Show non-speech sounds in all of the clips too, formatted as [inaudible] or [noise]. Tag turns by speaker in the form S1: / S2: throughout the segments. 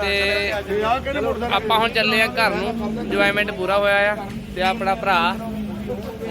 S1: ਤੇ ਆਪਾਂ ਹੁਣ ਚੱਲੇ ਆ ਘਰ ਨੂੰ ਇੰਜੋਇਮੈਂਟ ਪੂਰਾ ਹੋਇਆ ਆ ਤੇ ਆਪਣਾ ਭਰਾ।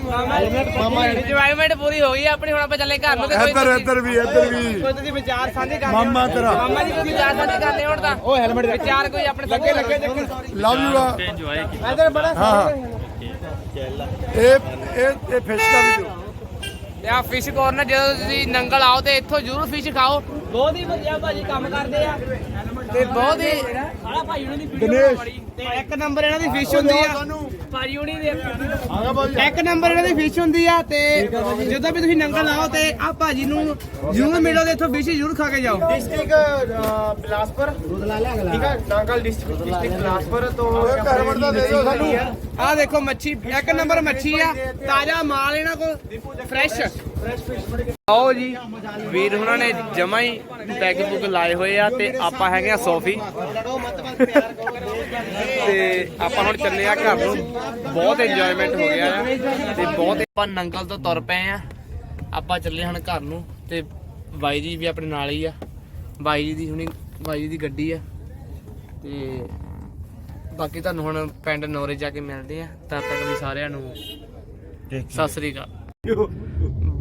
S2: ਮਾਮਾ
S1: ਇੰਜੋਇਮੈਂਟ ਪੂਰੀ ਹੋ ਗਈ ਆਪਣੀ ਹੁਣ ਆਪਾਂ ਚੱਲੇ ਘਰ ਨੂੰ ਤੇ ਕੋਈ
S3: ਇੱਧਰ ਇੱਧਰ ਵੀ ਇੱਧਰ ਵੀ।
S2: ਕੋਈ ਤੁਸੀਂ ਵਿਚਾਰ ਸਾਂਝੇ ਕਰ
S3: ਮਾਮਾ ਤੇਰਾ।
S1: ਮਾਮਾ ਜੀ ਕੋਈ ਵਿਚਾਰ ਸਾਂਝੇ ਕਰਨੇ ਹੁਣ ਤਾਂ। ਉਹ ਹੈਲਮਟ ਵਿਚਾਰ ਕੋਈ ਆਪਣੇ ਲੱਗੇ ਲੱਗੇ
S3: ਲਵ ਯੂ ਆ।
S2: ਇੱਧਰ ਬੜਾ
S3: ਹਾਂ ਹਾਂ। ਇਹ ਇਹ ਇਹ ਫਿਸ਼ ਦਾ ਵੀ ਦਿਓ
S1: ਆ ਫਿਸ਼ ਕੋਰਨਰ ਜਦੋਂ ਤੁਸੀਂ ਨੰਗਲ ਆਓ ਤੇ ਇੱਥੋਂ ਜ਼ਰੂਰ ਫਿਸ਼ ਖਾਓ।
S2: ਬਹੁਤ ਹੀ ਵਧੀਆ ਭਾਜੀ ਕੰਮ ਕਰਦੇ ਆ।
S1: ਤੇ ਬਹੁਤ ਹੀ
S2: ਸਾਲਾ ਭਾਈ ਉਹਨਾਂ ਦੀ ਵੀਡੀਓ
S3: ਦਿਨੇਸ਼।
S2: ਬੜੀ ਤੇ ਇੱਕ ਨੰਬਰ ਇਹਨਾਂ ਦੀ ਫਿਸ਼ ਹੁੰਦੀ ਆ। ਭਾਜੀ। ਇੱਕ ਨੰਬਰ ਇਹਨਾਂ ਦੀ ਫਿਸ਼ ਹੁੰਦੀ ਆ ਤੇ ਜਦੋਂ ਵੀ ਤੁਸੀਂ ਨੰਗਲ ਆਓ ਤੇ ਆ ਭਾਜੀ ਨੂੰ ਜ਼ਰੂਰ ਮਿਲੋ ਤੇ ਇੱਥੋਂ ਫਿਸ਼ ਜ਼ਰੂਰ ਖਾ ਕੇ ਜਾਓ।
S4: ਡਿਸਟ੍ਰਿਕਟ ਬਿਲਾਸਪੁਰ। ਠੀਕ
S3: ਹੈ ਨਾਂਗਲ ਡਿਸਟ੍ਰਿਕਟ ਡਿਸਟ੍ਰਿਕਟ ਤੋਂ
S2: ਆ ਦੇਖੋ ਮੱਛੀ ਇੱਕ ਨੰਬਰ ਮੱਛੀ ਆ। ਤਾਜ਼ਾ ਮਾਲ ਇਹਨਾਂ ਕੋਲ ਫਰੈਸ਼
S1: ਆਓ ਜੀ ਵੀਰ ਉਹਨਾਂ ਜਮਾ ਹੀ ਪੈਗ ਲਾਏ ਹੋਏ ਆ ਤੇ ਆਪਾਂ ਹੈਗੇ ਆ ਸੋਫੀ ਤੇ ਆਪਾਂ ਹੁਣ ਚੱਲੇ ਆ ਘਰ ਨੂੰ। ਬਹੁਤ ਇੰਜੋਇਮੈਂਟ ਹੋ ਗਿਆ ਆ ਤੇ ਬਹੁਤ ਆਪਾਂ ਨੰਗਲ ਤੋਂ ਤੁਰ ਪਏ ਆ। ਆਪਾਂ ਚੱਲੇ ਹੁਣ ਘਰ ਨੂੰ ਤੇ ਬਾਈ ਜੀ ਵੀ ਆਪਣੇ ਨਾਲ ਹੀ ਆ। ਬਾਈ ਜੀ ਦੀ ਹੁਣੀ ਬਾਈ ਜੀ ਦੀ ਗੱਡੀ ਆ। ਤੇ ਬਾਕੀ ਤੁਹਾਨੂੰ ਹੁਣ ਪਿੰਡ ਨੋਰੇ ਜਾ ਕੇ ਮਿਲਦੇ ਆ। ਤਦ ਤੱਕ ਵੀ ਸਾਰਿਆਂ ਨੂੰ ਸਤਿ ਸ੍ਰੀ ਅਕਾਲ।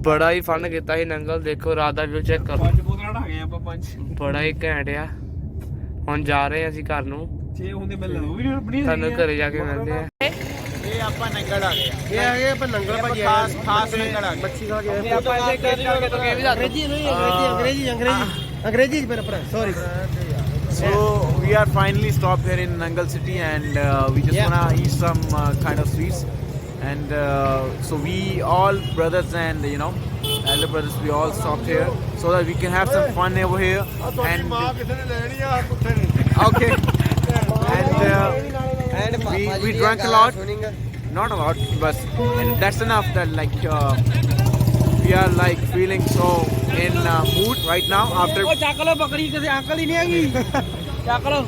S1: ਬੜਾ ਹੀ ਫਨ ਕੀਤਾ ਸੀ ਨੰਗਲ ਦੇਖੋ ਰਾਤ ਦਾ ਵਿਊ ਚੈੱਕ ਕਰੋ।
S2: ਪੰਜ ਬੋਤਲਾਂ ਢਾ ਗਏ ਆਪਾਂ ਪੰਜ।
S1: ਬੜਾ ਹੀ ਘੈਂਟ ਆ। ਹੁਣ ਜਾ ਰਹੇ ਹਾਂ ਅਸੀਂ ਘਰ ਨੂੰ।
S2: ਹੁੰਦੇ ਮੈਂ ਵੀ ਬਣੀ
S1: ਤੁਹਾਨੂੰ ਘਰੇ ਜਾ ਕੇ ਮਿਲਦੇ ਆ।
S4: ਇਹ ਆਪਾਂ ਨੰਗਲ ਆ ਗਏ। ਇਹ ਆ ਗਏ ਆਪਾਂ ਨੰਗਲ ਖਾਸ ਖਾਸ ਨੰਗਲ ਆ ਮੱਛੀ ਖਾ ਕੇ
S1: ਆਪਾਂ। ਅੰਗਰੇਜ਼ੀ
S4: ਨਹੀਂ ਅੰਗਰੇਜ਼ੀ ਅੰਗਰੇਜ਼ੀ ਅੰਗਰੇਜ਼ੀ। ਪਰ ਪਰ sorry
S5: So we are finally stopped here in Nangal city, and uh, we just
S4: yeah.
S5: wanna eat some uh, kind of sweets. And uh, so we all brothers and you know elder brothers, we all stopped here so that we can have some fun over here. And okay. And uh, we we drank a lot, not a lot, but and that's enough. That like uh, we are like feeling so in uh, mood right now after.
S2: ਉਹ ਚੱਕ ਲਓ ਬੱਕਰੀ ਕਿਸੇ uncle ਹੀ ਨਹੀਂ ਹੈਗੀ ਚੱਕ ਲਓ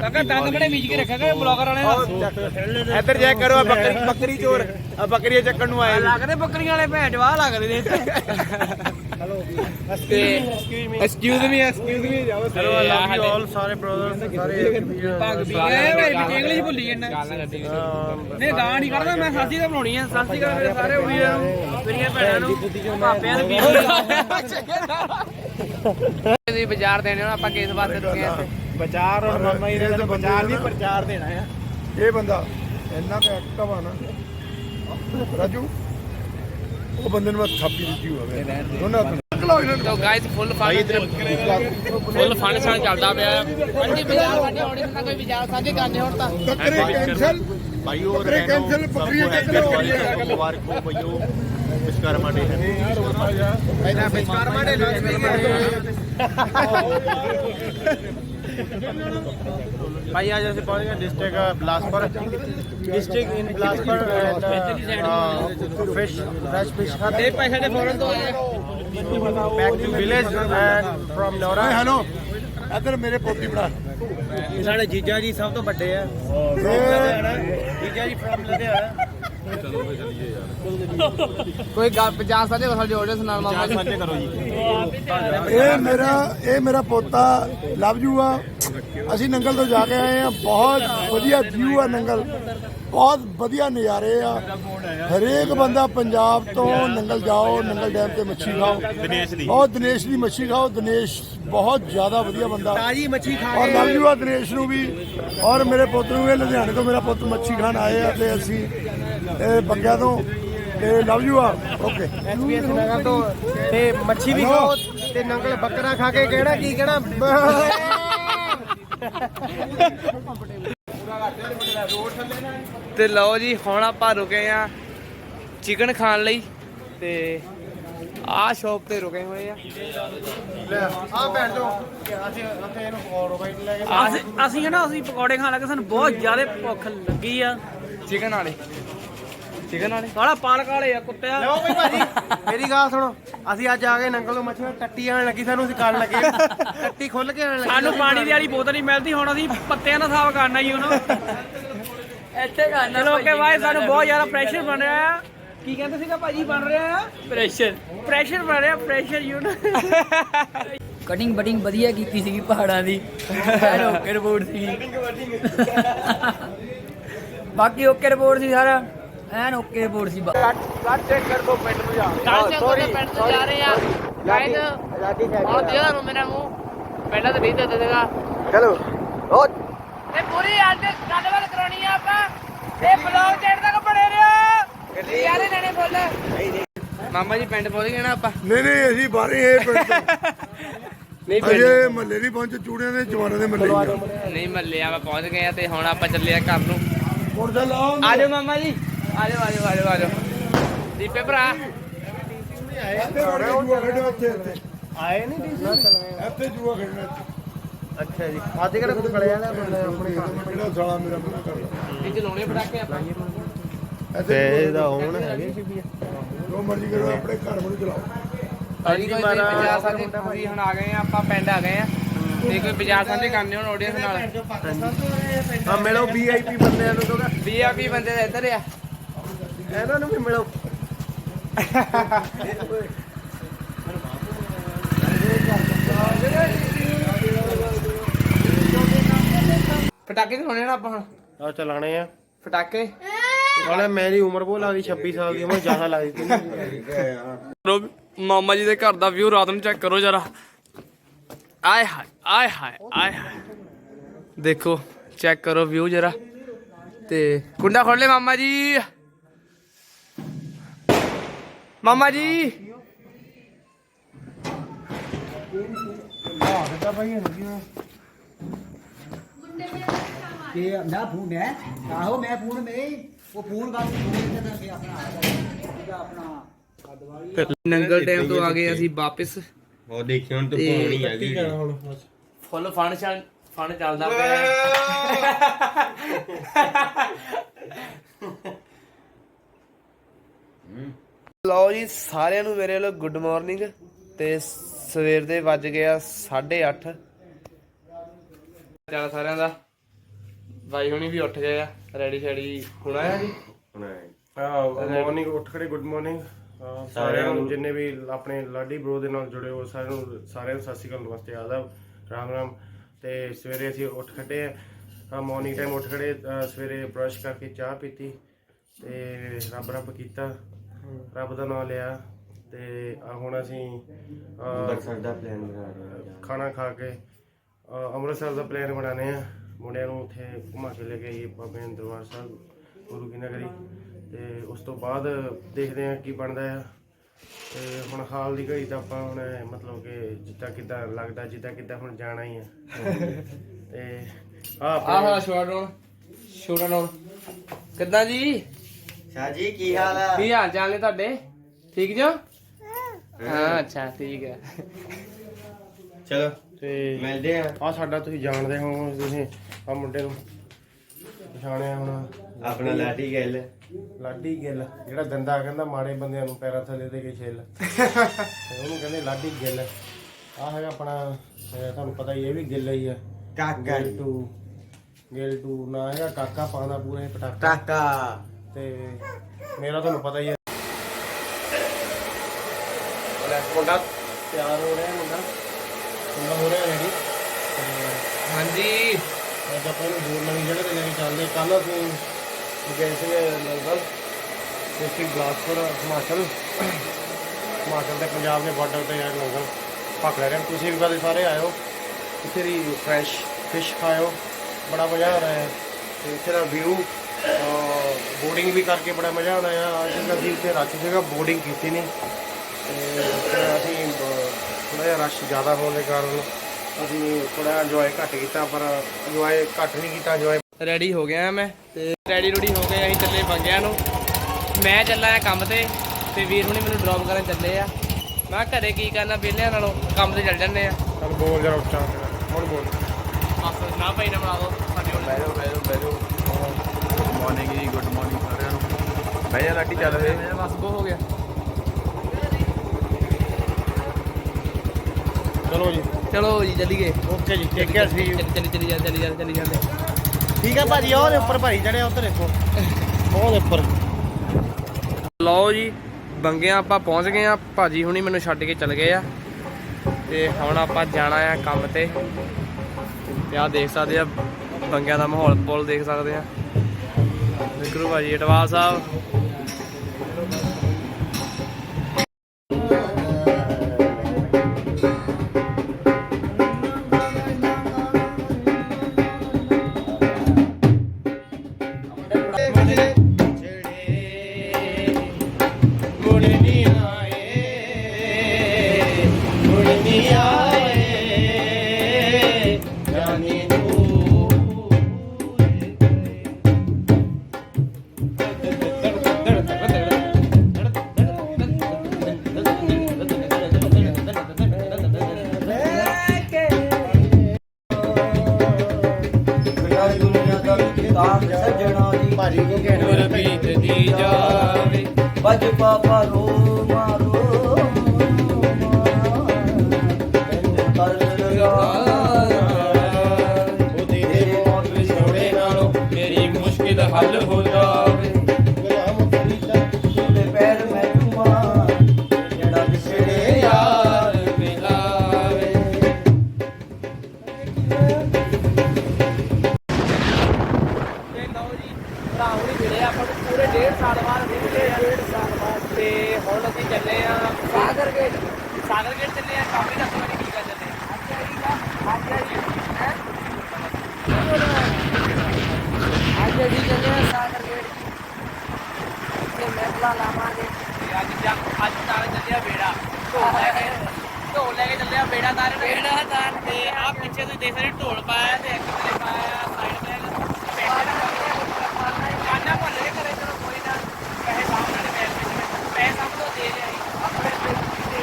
S2: ਕਾਕਾ ਦੰਦ ਬੜੇ ਮੀਚ ਕੇ ਰੱਖਿਆ ਬਲੌਗਰ ਵਾਲੇ ਦਾ
S5: ਇੱਧਰ ਚੈੱਕ ਕਰੋ ਬੱਕਰੀ ਬੱਕਰੀ ਚੋਰ ਆ ਬੱਕਰੀਆਂ ਚੱਕਣ ਨੂੰ ਆਏ
S2: ਲੱਗਦੇ ਬੱਕਰੀਆਂ ਵਾਲੇ ਭੈਣ ਜਵਾਹ ਲੱਗਦੇ ਨੇ ਇੱਥੇ ਐਕਸਕਿਊਜ਼ ਮੀ ਐਕਸਕਿਊਜ਼ ਮੀ ਜਾਓ
S1: hello I love you all
S4: ਸਾਰੇ ਬ੍ਰਦਰਸ ਸਾਰੇ
S2: ਭਗ ਵੀ ਐ ਭਾਈ ਵਿੱਚ ਇੰਗਲਿਸ਼ ਭੁੱਲੀ ਜੰਨਾ ਨਹੀਂ ਗਾਂ ਨਹੀਂ ਕਰਦਾ ਮੈਂ ਸਾਸੀ ਦਾ ਬਣਾਉਣੀ ਐ ਸਾਸੀ ਦਾ ਮੇਰੇ ਸਾਰੇ ਉੜੀਆਂ ਨੂੰ ਮੇਰੀਆਂ ਭੈਣਾਂ ਨੂੰ ਪਾਪਿਆਂ ਨੂੰ ਵੀ [laughs]
S1: ਤੁਸੀਂ ਬਾਜ਼ਾਰ ਦੇਣੇ ਹੋ ਆਪਾਂ ਕਿਸ ਵਾਸਤੇ ਰੁਕੇ ਆ
S5: ਬਾਜ਼ਾਰ ਹੁਣ ਮਾਮਾ ਹੀ ਰਹਿੰਦਾ ਬਾਜ਼ਾਰ ਨਹੀਂ ਪ੍ਰਚਾਰ ਦੇਣਾ ਆ।
S3: ਇਹ ਬੰਦਾ ਇੰਨਾ ਐਕਟਿਵ ਆ ਨਾ। ਰਾਜੂ ਉਹ ਬੰਦੇ ਨੂੰ ਮੈਂ ਥਾਪੀ ਦਿੱਤੀ ਹੋਵੇ ਦੋਨਾਂ ਹੱਥ
S1: ਤੋ guys full fund full fund ਸਾਨ ਚੱਲਦਾ ਪਿਆ। ਹਾਂਜੀ ਵਿਚਾਰ ਸਾਡੇ ਆਡੀਅੰਸ ਨਾਲ ਕੋਈ ਵਿਚਾਰ ਸਾਂਝੇ ਕਰਨੇ ਹੋਣ ਤਾਂ।
S3: ਬੱਕਰੇ ਕੈਂਸਲ।
S5: ਭਾਈ ਉਹ
S3: ਬੱਕਰੇ ਕੈਂਸਲ ਬੱਕਰੀਆਂ ਕੈਂਸਲ ਹੋ ਰਹੀਆਂ।
S5: ਮੁਬਾਰਕ ਹੋ ਭਾਈਓ ਵਿਸ਼ਕਰਮਾ ਡੇ
S4: ਹੈ ਪਹਿਲਾਂ ਵਿਸ਼ਕਰਮਾ ਡੇ ਲਾਂਚ ਕਰਨਾ भाई आज ऐसे पहुंच गए district Bilaspur district in Bilaspur fish fresh fish खाते
S2: ਪੈਸੇ ਦੇ ਫੋਰਨ ਤੋਂ ਆਏ
S4: back to village and from Naura
S3: hello ਇੱਧਰ ਮੇਰੇ ਪੋਤੀ ਬਣਾ
S4: ਸਾਡੇ ਜੀਜਾ ਜੀ ਸਭ ਤੋਂ ਵੱਡੇ ਆ
S3: ਇਹ
S4: ਜੀਜਾ ਜੀ ਫਰਮ ਲੁਧਿਆਣਾ
S1: ਕੋਈ ਗੱਲ ਵਿਚਾਰ ਸਾਂਝੇ ਸਾਡੇ ਆਡੀਅנס ਨਾਲ ਮਾਮਾ ਜੀ।
S5: ਕਰੋ ਜੀ।
S3: ਇਹ ਮੇਰਾ ਇਹ ਮੇਰਾ ਪੋਤਾ ਲਵ ਯੂ ਆ। ਅਸੀਂ ਨੰਗਲ ਤੋਂ ਜਾ ਕੇ ਆਏ ਆ। ਬਹੁਤ ਵਧੀਆ ਵਿਊ ਆ ਨੰਗਲ। ਬਹੁਤ ਵਧੀਆ ਨਜ਼ਾਰੇ ਆ। ਹਰੇਕ ਬੰਦਾ ਪੰਜਾਬ ਤੋਂ ਨੰਗਲ ਜਾਓ ਨੰਗਲ ਡੈਮ ਤੇ ਮੱਛੀ ਖਾਓ।
S5: ਦਿਨੇਸ਼ ਦੀ।
S3: ਬਹੁਤ ਦਿਨੇਸ਼ ਦੀ ਮੱਛੀ ਖਾਓ। ਦਿਨੇਸ਼ ਬਹੁਤ ਜ਼ਿਆਦਾ ਵਧੀਆ ਬੰਦਾ।
S4: ਤਾਜੀ ਮੱਛੀ ਖਾ
S3: ਔਰ ਲਵ ਯੂ ਆ ਦਿਨੇਸ਼ ਨੂੰ ਵੀ। ਔਰ ਮੇਰੇ ਪੁੱਤ ਨੂੰ ਇਹ ਲੁਧਿਆਣੇ ਤੋਂ ਮੇਰਾ ਪੁੱਤ ਮੱਛੀ ਖਾਣ ਆਏ ਆ ਤੇ ਅਸੀਂ ਇਹ ਬੰਗਿਆ ਤੋਂ ਤੇ ਲਵ ਯੂ ਆ ਓਕੇ
S4: ਐਸਪੀਐਸ ਨਗਰ ਤੋਂ ਤੇ ਮੱਛੀ ਵੀ ਖਾਓ ਤੇ ਨੰਗਲ ਬੱਕਰਾ ਖਾ ਕੇ ਕਿਹੜਾ ਕੀ ਕਹਿਣਾ
S1: ਤੇ ਲਓ ਜੀ ਹੁਣ ਆਪਾਂ ਰੁਕੇ ਆ ਚਿਕਨ ਖਾਣ ਲਈ ਤੇ ਆ ਸ਼ੌਪ ਤੇ ਰੁਕੇ ਹੋਏ ਆ।
S4: ਆ ਬੈਠ ਜਾਓ ਅਸੀਂ ਉੱਥੇ ਇਹਨੂੰ ਬਾਈਟ ਲੈ ਕੇ
S2: ਅਸੀਂ ਅਸੀਂ ਨਾ ਅਸੀਂ ਪਕੌੜੇ ਖਾਣ ਲੱਗੇ ਸਾਨੂੰ ਬਹੁਤ ਜ਼ਿਆਦਾ ਭੁੱਖ ਲੱਗੀ ਆ।
S1: ਚਿਕਨ ਵਾਲੇ। ਚਿਕਨ ਵਾਲੇ
S2: ਸਾਲਾ ਪਾਲਕ ਵਾਲੇ ਆ ਕੁੱਤਿਆ
S4: ਲਓ ਬਈ ਭਾਜੀ ਮੇਰੀ ਗੱਲ ਸੁਣੋ ਅਸੀਂ ਅੱਜ ਆ ਗਏ ਨੰਗਲ ਤੋਂ ਮੱਛੀ ਟੱਟੀ ਆਣ ਲੱਗੀ ਸਾਨੂੰ ਅਸੀਂ ਕਰਨ ਲੱਗੇ ਟੱਟੀ ਖੁੱਲ ਕੇ ਆਣ ਲੱਗੀ।
S2: ਸਾਨੂੰ ਪਾਣੀ ਦੀ ਵਾਲੀ ਬੋਤਲ ਨਹੀਂ ਮਿਲਦੀ ਹੁਣ ਅਸੀਂ ਪੱਤਿਆਂ ਦਾ ਸਾਫ਼ ਕਰਨਾ ਹੀ ਉਹਨੂੰ।
S6: ਇੱਥੇ ਕਰਨਾ
S2: ਚਲੋ ਓਕੇ ਬਾਈ ਸਾਨੂੰ ਬਹੁਤ ਜ਼ਿਆਦਾ ਪ੍ਰੈਸ਼ਰ ਬਣ ਰਿਹਾ। ਆ ਕੀ ਕਹਿੰਦੇ ਸੀਗਾ ਭਾਜੀ ਬਣ ਰਿਹਾ? ਆ
S6: ਪ੍ਰੈਸ਼ਰ
S2: ਪ੍ਰੈਸ਼ਰ ਬਣ ਰਿਹਾ ਪ੍ਰੈਸ਼ਰ ਯੂਨ
S6: ਕਟਿੰਗ ਬਟਿੰਗ ਵਧੀਆ ਕੀਤੀ ਸੀਗੀ ਪਹਾੜਾਂ ਦੀ। ਓਕੇ ਰਿਪੋਰਟ ਸੀ ਬਾਕੀ ਓਕੇ ਰਿਪੋਰਟ ਸੀ ਸਾਰਾ। ਐਨ ਓਕੇ ਰਿਪੋਰਟ ਸੀ
S1: ਸੌਰੀ ਪਿੰਡ ਤੋਂ ਜਾ ਰਹੇ ਆ। ਗਾਇਦ ਹੁਣ ਦੇ ਤੁਹਾਨੂੰ ਮੇਰਾ ਮੂੰਹ। ਪਹਿਲਾਂ ਤਾਂ ਨਹੀਂ ਦਿੰਦੇ ਸੀਗਾ।
S4: ਚਲੋ। ਉਹ
S1: ਤੇ ਪੂਰੀ ਅੱਜ ਗੱਲਬਾਤ ਕਰਾਉਣੀ ਆ ਆਪਾਂ। ਤੇ ਬਲੌਗ ਚੈਟ ਤੱਕ ਬਣੇ ਰਹੋ। ਯਾਰੇ ਨੇੜੇ ਫੁੱਲ। ਮਾਮਾ ਜੀ ਪਿੰਡ ਪਹੁੰਚ ਗਏ ਨਾ ਆਪਾਂ?
S3: ਨਹੀਂ ਨਹੀਂ ਅਸੀਂ ਬਾਰੇ ਇਹ ਪਿੰਡ ਤੋਂ। [laughs]
S1: ਨਹੀਂ
S3: ਅਜੇ ਮਹੱਲੇ ਨਹੀਂ ਪਹੁੰਚੇ ਚੂੜਿਆਂ ਦੇ ਜਵਾਨਾਂ ਦੇ ਮਹੱਲੇ ਹੀ
S1: ਨਹੀਂ ਮੱਲੇ ਆਪਾਂ ਪਹੁੰਚ ਗਏ ਆ ਤੇ ਹੁਣ ਆਪਾਂ ਚੱਲੇ ਆ ਘਰ ਨੂੰ।
S3: ਆਓ
S1: ਆਜੋ ਮਾਮਾ ਜੀ। ਆਜੋ ਆਜੋ ਆਜੋ ਆਜੋ। ਦੀਪੇ ਭਰਾ।
S3: ਇੱਥੇ ਬੜੇ ਜੂਆ ਖੇਡੋ ਇੱਥੇ ਇੱਥੇ
S4: ਆਏ ਨਹੀਂ ਡੀਸੀ
S3: ਇੱਥੇ ਜੂਆ ਖੇਡਣਾ
S4: ਅੱਛਾ ਜੀ। ਅੱਜ ਕਿਹੜਾ ਕੁਝ ਕਲਿਆ ਨਾ ਬੰਦਾ ਆਪਣੇ
S3: ਕਿਹੜਾ ਸਾਲਾ ਮੇਰਾ ਮਨਾ ਕਰਦਾ
S1: ਇਹ ਚਲਾਉਣੇ ਪਟਾਕੇ ਆਪਾਂ।
S3: ਇੱਥੇ
S4: ਇਹਦਾ ਹੋਣ ਹੈਗੇ।
S3: ਜੋ ਮਰਜ਼ੀ ਕਰੋ ਆਪਣੇ ਘਰ ਨੂੰ ਚਲਾਓ।
S1: ਹਾਂਜੀ ਕੋਈ ਤੁਸੀਂ ਬਾਜ਼ਾਰ ਸਾਂਝੇ ਅਸੀਂ ਹੁਣ ਆ ਗਏ ਆ ਆਪਾਂ ਪਿੰਡ ਆ ਗਏ ਆ। ਤੇ ਕੋਈ ਬਾਜ਼ਾਰ ਸਾਂਝੇ ਕਰਨੇ ਹੁਣ ਆਡੀਅנס ਨਾਲ।
S4: ਆ ਮਿਲੋ ਵੀਆਈਪੀ ਬੰਦਿਆਂ ਨੂੰ ਤਾਂ
S1: ਵੀਆਈਪੀ ਬੰਦੇ ਇੱਧਰ ਆ।
S4: ਇਹਨਾਂ ਨੂੰ ਵੀ ਮਿਲੋ।
S1: ਪਟਾਕੇ ਚਲਾਉਣੇ ਨਾ ਆਪਾਂ ਹੁਣ।
S4: ਆ ਚਲਾਣੇ ਆ।
S1: ਪਟਾਕੇ।
S4: ਨਾਲੇ ਮੇਰੀ ਉਮਰ ਬਹੁਤ ਲੱਗਦੀ 26 ਸਾਲ ਦੀ ਉਮਰ ਜ਼ਿਆਦਾ ਲੱਗਦੀ
S1: ਮਾਮਾ ਜੀ ਦੇ ਘਰ ਦਾ ਵਿਊ ਰਾਤ ਨੂੰ ਚੈੱਕ ਕਰੋ ਜਰਾ। ਆਏ ਹਾਏ ਆਏ ਹਾਏ ਆਏ ਹਾਏ। ਦੇਖੋ ਚੈੱਕ ਕਰੋ ਵਿਊ ਜਰਾ। ਤੇ ਕੁੰਡਾ ਖੋਲ ਲੈ ਮਾਮਾ ਜੀ। ਮਾਮਾ ਜੀ।
S7: ਕਿ ਨਾ ਫੋਨ ਹੈ? ਆਹੋ ਮੈਂ ਫੋਨ ਮੇ ਉਹ ਫੋਨ ਗੱਲ ਫੋਨ ਤੇ ਫਿਰ ਆਪਣਾ। ਆਪਣਾ
S1: ਨੰਗਲ ਟਾਈਮ ਤੋਂ ਆ ਗਏ ਅਸੀਂ ਵਾਪਸ।
S8: ਉਹ ਦੇਖੀ ਹੁਣ ਤੂੰ
S1: ਤੇ
S8: ਪਾਉਣੀ ਹੈਗੀ
S1: ਫੁੱਲ ਫਨ ਚੱਲ ਫਨ ਚੱਲਦਾ ਪਿਆ। ਲਓ ਜੀ ਸਾਰਿਆਂ ਨੂੰ ਮੇਰੇ ਵੱਲੋਂ ਗੁੱਡ ਮਾਰਨਿੰਗ ਤੇ ਸਵੇਰ ਦੇ ਵੱਜ ਗਿਆ 8:30 ਚੱਲ ਸਾਰਿਆਂ ਦਾ। ਬਾਈ ਹੁਣੀ ਵੀ ਉੱਠ ਗਏ ਆ। ਰੈਡੀ ਸ਼ੈਡੀ ਹੋਣਾ ਆ ਜੀ?
S4: ਮਾਰਨਿੰਗ ਉੱਠ ਖੜੇ ਗੁੱਡ ਮਾਰਨਿੰਗ ਸਾਰਿਆਂ ਨੂੰ ਜਿੰਨੇ ਵੀ ਆਪਣੇ ਲਾਡੀ ਬ్రో ਦੇ ਨਾਲ ਜੁੜੇ ਹੋ ਸਾਰਿਆਂ ਨੂੰ ਸਾਰਿਆਂ ਨੂੰ ਸਤਿ ਸ਼੍ਰੀ ਅਕਾਲ ਨਮਸਤੇ ਆਦਾਬ ਰਾਮ ਰਾਮ। ਤੇ ਸਵੇਰੇ ਅਸੀਂ ਉੱਠ ਖੜੇ ਆ। ਮਾਰਨਿੰਗ ਟਾਈਮ ਉੱਠ ਖੜੇ ਸਵੇਰੇ ਬ੍ਰਸ਼ ਕਰਕੇ ਚਾਹ ਪੀਤੀ ਤੇ ਰੱਬ ਰੱਬ ਕੀਤਾ। ਰੱਬ ਦਾ ਨਾਮ ਲਿਆ ਤੇ ਆਹ ਹੁਣ ਅਸੀਂ ਅਹ,
S8: ਅੰਮ੍ਰਿਤਸਰ ਦਾ ਪਲਾਨ ਬਣਾ ਰਹੇ ਹਾਂ।
S4: ਖਾਣਾ ਖਾ ਕੇ ਅ, ਅੰਮ੍ਰਿਤਸਰ ਦਾ ਪਲਾਨ ਬਣਾਣੇ ਆ ਮੁੰਡਿਆਂ ਨੂੰ ਉੱਥੇ ਘੁਮਾ ਕੇ ਲੈ ਕੇ ਆਈਏ ਬਾਬੇ ਦੇ ਦਰਬਾਰ ਸਾਹਿਬ ਗੁਰੂ ਕੀ ਨਗਰੀ। ਤੇ ਉਸ ਤੋਂ ਬਾਅਦ ਦੇਖਦੇ ਆ ਕੀ ਬਣਦਾ ਆ। ਤੇ ਹੁਣ ਹਾਲ ਦੀ ਘੜੀ ਤਾਂ ਆਪਾਂ ਹੁਣ ਮਤਲਬ ਕਿ ਜਿੱਦਾਂ ਕਿੱਦਾਂ ਲੱਗਦਾ ਜਿੱਦਾਂ ਕਿੱਦਾਂ ਹੁਣ ਜਾਣਾ ਹੀ ਆ। ਤੇ ਆ
S1: ਆਹ ਸ਼ੋਰਟ ਡਾਊਨ ਸ਼ੋਰਟ ਡਾਊਨ ਕਿੱਦਾਂ ਜੀ?
S8: ਸ਼ਾਹ ਜੀ ਕੀ ਹਾਲ ਆ?
S1: ਕੀ ਹਾਲ ਚਾਲ ਨੇ ਤੁਹਾਡੇ? ਠੀਕ ਜੋ? ਹਾਂ। ਅੱਛਾ ਠੀਕ ਹੈ
S8: ਚਲੋ
S4: ਤੇ
S8: ਮਿਲਦੇ ਆ।
S4: ਆ ਸਾਡਾ ਤੁਸੀਂ ਜਾਣਦੇ ਹੋ ਤੁਸੀਂ ਆ ਮੁੰਡੇ ਨੂੰ ਪਛਾਣਿਆ ਹੁਣ।
S8: ਆਪਣਾ ਲਾਡੀ ਗੱਲ।
S4: ਲਾਡੀ ਗਿੱਲ ਜਿਹੜਾ ਦੰਦਾ ਕਹਿੰਦਾ ਮਾੜੇ ਬੰਦਿਆਂ ਨੂੰ ਪੈਰਾਂ ਥੱਲੇ ਦੇ ਕੇ ਛਿੱਲ। ਤੇ ਉਹਨੂੰ ਕਹਿੰਦੇ ਲਾਡੀ ਗਿੱਲ। ਆ ਹੈਗਾ ਆਪਣਾ ਅਹ ਤੁਹਾਨੂੰ ਪਤਾ ਹੀ ਇਹ ਵੀ ਗਿੱਲ ਹੀ ਆ।
S8: ਕਾਕਾ।
S4: ਗਿੱਲ ਟੂ ਗਿੱਲ ਟੂ ਨਾ ਹੈਗਾ ਕਾਕਾ ਪਾਉਂਦਾ ਪੂਰਾ ਪਟਾਕਾ।
S8: ਕਾਕਾ
S4: ਤੇ ਮੇਰਾ ਤੁਹਾਨੂੰ ਪਤਾ ਹੀ ਹੈ। ਲੈ ਮੁੰਡਾ। ਤਿਆਰ ਹੋ ਰਿਹਾ ਮੁੰਡਾ। ਮੁੰਡਾ ਹੋ ਰਿਹਾ ਰੈਡੀ
S1: ਹਾਂਜੀ।
S4: ਅੱਜ ਆਪਾਂ ਨੂੰ ਹੋਰ ਨਵੀਂ ਜਗ੍ਹਾ ਤੇ ਲੈ ਕੇ ਚੱਲਦੇ ਕੱਲ ਅਸੀਂ ਗਏ ਸੀਗੇ ਨੰਗਲ ਡਿਸਟ੍ਰਿਕਟ ਗਲਾਸਪੁਰ ਹਿਮਾਚਲ। ਹਿਮਾਚਲ ਤੇ ਪੰਜਾਬ ਦੇ ਬਾਰਡਰ ਤੇ ਯਾਰ ਨੰਗਲ ਪੱਕ ਲੈ ਰਹੇ ਤੁਸੀਂ ਵੀ ਕਦੇ ਸਾਰੇ ਆਇਓ। ਇੱਥੇ ਦੀ ਫਰੈਸ਼ ਫਿਸ਼ ਖਾਇਓ। ਬੜਾ ਮਜ਼ਾ ਆ ਰਿਹਾ ਹੈ। ਤੇ ਇੱਥੇ ਦਾ ਵਿਊ ਬੋਰਡਿੰਗ ਵੀ ਕਰਕੇ ਬੜਾ ਮਜ਼ਾ ਆਉਣਾ ਆ। ਅੱਜ ਨਦੀ ਉੱਤੇ ਰੱਛ ਜਗ੍ਹਾ ਬੋਰਡਿੰਗ ਕੀਤੀ ਨਹੀਂ ਤੇ ਅਸੀਂ ਥੋੜਾ ਜਿਹਾ ਰਸ਼ ਜ਼ਿਆਦਾ ਹੋਣ ਦੇ ਕਾਰਨ ਅਸੀਂ ਥੋੜਾ ਇੰਜੋਏ ਘੱਟ ਕੀਤਾ ਪਰ ਇੰਜੋਏ ਘੱਟ ਨਹੀਂ ਕੀਤਾ ਇੰਜੋਏ
S1: ਰੈਡੀ ਹੋ ਗਿਆ ਮੈਂ। ਤੇ ਰੈਡੀ ਰੂਡੀ ਹੋ ਗਏ ਅਸੀਂ ਚੱਲੇ ਬੰਗਿਆਂ ਨੂੰ। ਮੈਂ ਚੱਲਾ ਆ ਕੰਮ ਤੇ ਤੇ ਵੀਰ ਹੁਣੀ ਮੈਨੂੰ ਡ੍ਰੌਪ ਕਰਨ ਚੱਲੇ ਆ। ਮੈਂ ਕਿਹਾ ਘਰੇ ਕੀ ਕਰਨਾ ਵਿਹਲਿਆਂ ਨਾਲੋਂ ਕੰਮ ਤੇ ਚੱਲ ਜੰਨੇ ਆ।
S4: ਚੱਲ ਬੋਲ ਜਰਾ ਉੱਚਾ। ਹੁਣ ਬੋਲ।
S1: ਬਸ ਨਾ ਭਾਈ ਨਾ ਬਣਾ ਦੋ ਸਾਡੇ ਕੋਲ।
S5: ਬੈਠੋ ਬੈਠੋ ਬੈਠੋ ਮਾਰਨਿੰਗ ਜੀ ਗੁੱਡ ਮਾਰਨਿੰਗ ਸਾਰਿਆਂ ਨੂੰ। ਬਹਿ ਜਾ ਲਾਟੀ ਚੱਲ ਵੇ
S1: ਬਸ ਬੋ ਹੋ ਗਿਆ।
S4: ਚਲੋ ਜੀ।
S1: ਚਲੋ ਜੀ ਚੱਲੀਏ।
S4: ਓਕੇ ਜੀ ਟੇਕ ਕੇਅਰ ਸੀ
S1: ਚੱਲੀ ਚੱਲੀ ਚੱਲੀ ਚੱਲੀ ਚੱਲੀ ਜਾਂਦੇ
S4: ਠੀਕ ਹੈ ਭਾਜੀ ਉਹਦੇ ਉੱਪਰ ਭਾਰੀ ਚੜਿਆ ਉੱਧਰ ਦੇਖੋ। ਉਹਦੇ ਉੱਪਰ।
S1: ਲਓ ਜੀ ਬੰਗਿਆਂ ਆਪਾਂ ਪਹੁੰਚ ਗਏ ਆ। ਭਾਜੀ ਹੁਣੀ ਮੈਨੂੰ ਛੱਡ ਕੇ ਚਲ ਗਏ ਆ। ਤੇ ਹੁਣ ਆਪਾਂ ਜਾਣਾ ਆ ਕੰਮ ਤੇ। ਤੇ ਆ ਦੇਖ ਸਕਦੇ ਆ ਬੰਗਿਆਂ ਦਾ ਮਾਹੌਲ ਪੁਲ ਦੇਖ ਸਕਦੇ ਆ। ਵਿਕਰੂ ਭਾਜੀ ਅਟਵਾਲ ਸਾਹਿਬ।
S4: ਭਾਜੀ ਕੋ
S1: ਬੀਤਦੀ ਜਾਵੇ
S7: ਬਜ ਪਾਪਾ
S1: ਢੋਲ ਲੈ ਕੇ ਢੋਲ ਲੈ ਕੇ ਚੱਲਿਆ ਬੇੜਾ ਤਾਰਨ ਬੇੜਾ ਤਾਰਨ ਤੇ ਆ ਪਿੱਛੇ ਤੁਸੀਂ ਦੇਖ ਰਹੇ ਢੋਲ ਪਾਇਆ ਤੇ ਇੱਕ ਤੇ ਪਾਇਆ ਸਾਈਡ ਤੇ ਕਾਨਾ ਭੁੱਲ ਕੇ ਕਰੇ ਚਲੋ ਕੋਈ ਨਾ ਪੈਸੇ ਸਾਹਮਣੇ ਪੈਸੇ ਵਿੱਚ ਪੈਸੇ ਸਭ ਤੋਂ ਦੇ ਲਿਆਈ ਆਪਣੇ ਤੇ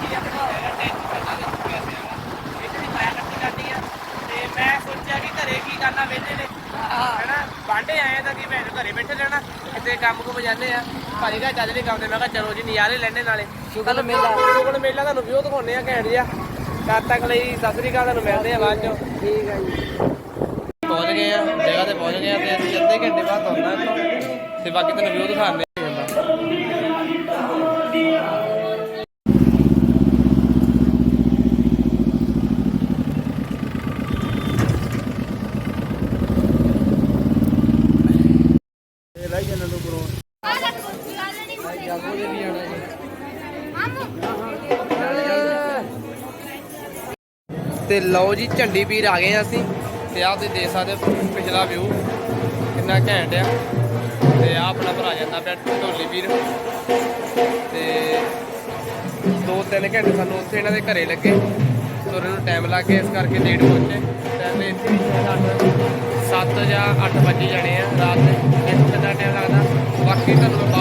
S1: ਜੀ ਆਪਣਾ ਹੈਗਾ ਟੈਂਸ਼ਨ ਕਰਨਾ ਕਿ ਪੈਸੇ ਆਗਾ ਇਹ ਜਿਹੜੀ ਪਾਇਆ ਕੱਟੀ ਕਰਦੀ ਆ ਤੇ ਮੈਂ ਸੋਚਿਆ ਕਿ ਘਰੇ ਕੀ ਕਰਨਾ ਵੇਲੇ ਨੇ ਹੈਨਾ ਬਾਂਡੇ ਆਏ ਤਾਂ ਕਿ ਭੈਣ ਘਰੇ ਬੈਠੇ ਰਹਿਣਾ ਕਿਤੇ ਕੰਮ ਕੁਮ ਜਾਂਦੇ ਆ ਭਾਜੀ ਚੱਲ ਨਹੀਂ ਤੇ ਮੈਂ ਕਿਹਾ ਚਲੋ ਜੀ ਨਜ਼ਾਰੇ ਲੈਣੇ ਨਾਲੇ। ਸ਼ੁਗਲ ਮੇਲਾ। ਮੇਲਾ ਤੁਹਾਨੂੰ ਵਿਊ ਦਿਖਾਉਣੇ ਆ ਘੈਂਟ ਜਿਹਾ। ਤਦ ਤੱਕ ਲਈ ਸਤਿ ਸ੍ਰੀ ਅਕਾਲ ਤੁਹਾਨੂੰ ਮਿਲਦੇ ਆ ਬਾਅਦ ਚੋਂ। ਠੀਕ ਆ ਜੀ। ਪਹੁੰਚ ਗਏ ਆ ਜਗ੍ਹਾ ਤੇ ਪਹੁੰਚ ਗਏ ਆ ਤੇ ਅਸੀਂ ਅੱਧੇ ਘੰਟੇ ਬਾਅਦ ਆਉਣਾ ਤੇ ਬਾਕੀ ਤੁਹਾਨੂੰ ਵਿਊ ਦਿਖਾਉਂਦੇ ਆ ਤੇ ਲਓ ਜੀ, ਝੰਡੀ ਪੀਰ ਆ ਗਏ ਅਸੀਂ ਤੇ ਆਹ ਤੁਸੀਂ ਦੇਖ ਸਕਦੇ ਹੋ ਪਿਛਲਾ ਵਿਊ ਕਿੰਨਾ ਘੈਂਟ ਆ। ਤੇ ਆਹ ਆਪਣਾ ਭਰਾ ਜਾਂਦਾ ਪਿਆ, ਢੋਲੀ ਵੀਰ। ਤੇ ਦੋ ਤਿੰਨ ਘੰਟੇ ਸਾਨੂੰ ਉੱਥੇ ਇਹਨਾਂ ਦੇ ਘਰੇ ਲੱਗੇ। ਤੁਰਨ ਨੂੰ ਟਾਈਮ ਲੱਗ ਗਿਆ ਇਸ ਕਰਕੇ ਲੇਟ ਪਹੁੰਚੇ। ਤੇ ਇੱਥੇ 7 ਜਾਂ 8 ਵਜੇ ਜਾਣੇ ਆ ਰਾਤ ਦੇ। ਇੱਥੇ ਕਿੰਨਾ ਟਾਈਮ ਲੱਗਦਾ? ਬਾਕੀ ਤੁਹਾਨੂੰ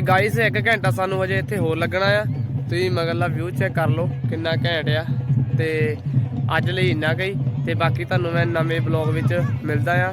S1: ਤੇ ਗਾਈਸ 1 ਘੰਟਾ ਸਾਨੂੰ ਹਜੇ ਇੱਥੇ ਹੋਰ ਲੱਗਣਾ ਆ। ਤੁਸੀਂ ਮਗਰਲਾ ਵਿਊ ਚੈੱਕ ਕਰ ਲਓ ਕਿੰਨਾ ਘੈਂਟ ਆ। ਤੇ ਅੱਜ ਲਈ ਇੰਨਾ ਕੁ ਹੀ। ਤੇ ਬਾਕੀ ਤੁਹਾਨੂੰ ਮੈਂ ਨਵੇਂ ਬਲੌਗ ਵਿੱਚ ਮਿਲਦਾ ਆ।